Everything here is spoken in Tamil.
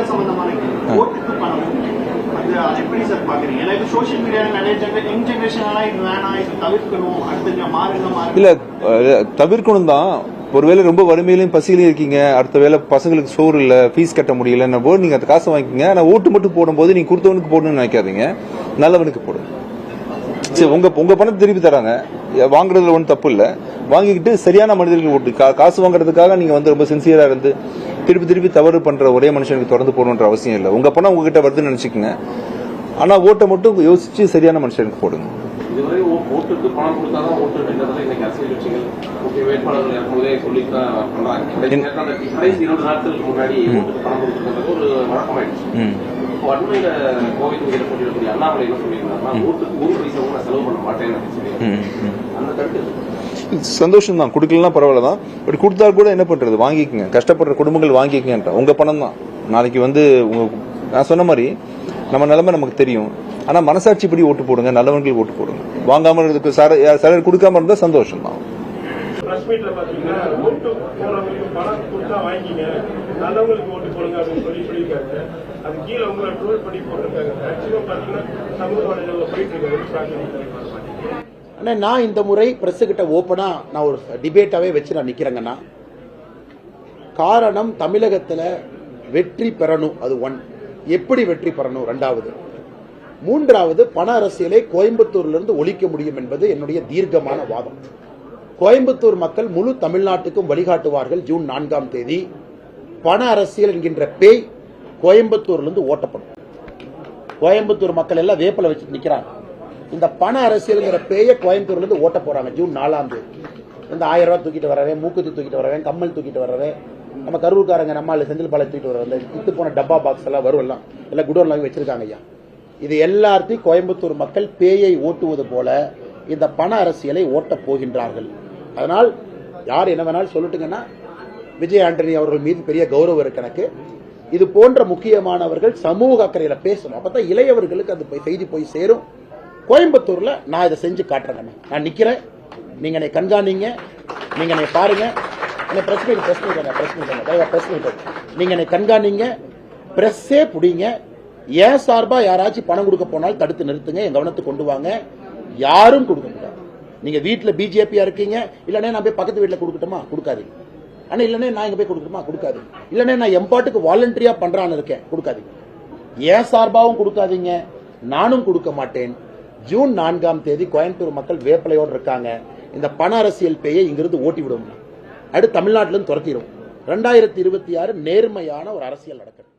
மக்கள் சம்பந்தமான. ஓட்டுக்கு பணம். அது அதை எப்படி சார் பாக்குறீங்க ஏன்னா இது சோஷியல் மீடியால நிறைய ஜென்ரே யங் ஜென்ரேஷன் எல்லாம் இது வேணாம் இது தவிர்க்கணும் அடுத்து மாறுங்க மாறுங்க. இல்ல தவிர்க்கணும் தான். ஒருவேளை ரொம்ப வறுமையிலையும் பசியிலையும் இருக்கீங்க. அடுத்த வேளை பசங்களுக்கு சோறு இல்ல ஃபீஸ் கட்ட முடியலன்ன போது நீங்க அந்த காசை வாங்கிக்கங்க. ஆனா ஓட்டு மட்டும் போடும்போது நீங்க கொடுத்தவனுக்கு போடணும்னு நினைக்காதீங்க. நல்லவனுக்கு போடுங்க சரி உங்க உங்க பணத்தை திருப்பி தராங்க. வாங்குறதுல ஒன்றும் தப்பு இல்ல. வாங்கிக்கிட்டு சரியான மனிதர்கள் ஓட்டு. காசு வாங்குறதுக்காக நீங்க வந்து ரொம்ப சின்சியரா இருந்து திருப்பி திருப்பி தவறு பண்ற ஒரே மனுஷனுக்கு திறந்து போடணுன்ற அவசியம் இல்லை. உங்க பணம் உங்ககிட்ட வருதுன்னு நினைச்சுக்கங்க. ஆனா ஓட்டை மட்டும் யோசிச்சு சரியான மனுஷனுக்கு போடுங்க. அண்மையில போட்டியிடக்கூடிய அண்ணாமலை என்ன சொல்லியிருந்தாருன்னா ஓட்டுக்கு ஒரு பைசா கூட நான் செலவு பண்ண மாட்டேன்னு சொல்லி. அந்த கருத்து. சந்தோஷம் தான் கொடுக்கலாம் பரவாயில்ல தான் பட் கொடுத்தா கூட என்ன பண்றது? வாங்கிக்கங்க. கஷ்டப்படுற குடும்பங்கள் வாங்கிக்கங்கன்ற உங்க பணம் தான் நாளைக்கு வந்து உங்க நான் சொன்ன மாதிரி நம்ம நிலைமை நமக்கு தெரியும். ஆனா மனசாட்சிப்படி ஓட்டு போடுங்க. நல்லவங்களுக்கு ஓட்டு போடுங்க. வாங்காம இருக்கு சார சிலர் கொடுக்காம இருந்தா சந்தோஷம் தான் ஓட்டு போடுங்க அது கீழே உங்களை ட்ரோல் பண்ணி போட்டிருக்காங்க. மேக்சிமம் சமூக போயிட்டு இருக்காங்க ஆனால் நான் இந்த முறை பிரஸ் ஓப்பனாக நான் ஒரு டிபேட்டாகவே வச்சு நான் நிற்கிறேங்கண்ணா காரணம் தமிழகத்தில் வெற்றி பெறணும் அது ஒன் எப்படி வெற்றி பெறணும்? ரெண்டாவது. மூன்றாவது பண அரசியலை கோயம்புத்தூர்லேருந்து ஒழிக்க முடியும் என்பது என்னுடைய தீர்க்கமான வாதம். கோயம்புத்தூர் மக்கள் முழு தமிழ்நாட்டுக்கும் வழிகாட்டுவார்கள் ஜூன் நான்காம் தேதி. பண அரசியல் என்கின்ற பேய் கோயம்புத்தூர்லேருந்து ஓட்டப்படும். கோயம்புத்தூர் மக்கள் எல்லாம் வேப்பில் வச்சு நிற்கிறாங்க இந்த பண அரசியலுங்கிற பேய கோயம்புத்தூர்ல இருந்து ஓட்ட போறாங்க. ஜூன் நாலாம் தேதி. இந்த ஆயிரம் ரூபாய் தூக்கிட்டு வரவன் மூக்குத்தி தூக்கிட்டு வரவன் கம்மல் தூக்கிட்டு வரவன் நம்ம கரூர்காரங்க நம்மால செந்தில் பாலை தூக்கிட்டு வர இந்த போன டப்பா பாக்ஸ் எல்லாம் வரும் எல்லாம். எல்லாம் குடோன்லாம் வச்சிருக்காங்க ஐயா. இது எல்லாத்தையும் கோயம்புத்தூர் மக்கள் பேயை ஓட்டுவது போல இந்த பண அரசியலை ஓட்டப் போகின்றார்கள். அதனால் யார் என்ன வேணாலும் சொல்லட்டுங்கன்னா விஜய் ஆண்டனி அவர்கள் மீது பெரிய கௌரவம் இருக்கு எனக்கு. இது போன்ற முக்கியமானவர்கள் சமூக அக்கறையில் பேசணும். அப்பதான் இளையவர்களுக்கு அந்த போய் செய்தி போய் சேரும். கோயம்புத்தூர்ல நான் இதை செஞ்சு காட்டுறேன் நான் நிக்கிறேன். நீங்க என்னை கண்காணிங்க. நீங்க என்னை பாருங்க. என்ன பிரச்சனை மீட் பிரச்சனை மீட் பிரச்சனை மீட் பிரஸ் மீட் நீங்க என்னை கண்காணிங்க. பிரஸ்ஸே பிடிங்க. ஏன் சார்பா யாராச்சும் பணம் கொடுக்க போனாலும் தடுத்து நிறுத்துங்க. என் கவனத்துக்கு கொண்டு வாங்க. யாரும் கொடுக்க முடியாது. நீங்க வீட்டில் பிஜேபியா இருக்கீங்க. இல்லைன்னா நான் போய் பக்கத்து வீட்டில் கொடுக்கட்டுமா? கொடுக்காதீங்க. ஆனால் இல்லனே நான் இங்கே போய் கொடுக்கட்டுமா? கொடுக்காது இல்லனே நான் எம்பாட்டுக்கு வாலண்டரியா பண்றான்னு இருக்கேன். கொடுக்காதீங்க. ஏன் சார்பாகவும் கொடுக்காதீங்க. நானும் கொடுக்க மாட்டேன். ஜூன் நான்காம் தேதி கோயம்புத்தூர் மக்கள் வேப்பலையோடு இருக்காங்க. இந்த பண அரசியல் பேயை இங்கிருந்து ஓட்டி விடும் அடுத்து தமிழ்நாட்டிலும் துரத்திடும் ரெண்டாயிரத்தி இருபத்தி ஆறு நேர்மையான ஒரு அரசியல் நடக்கிறது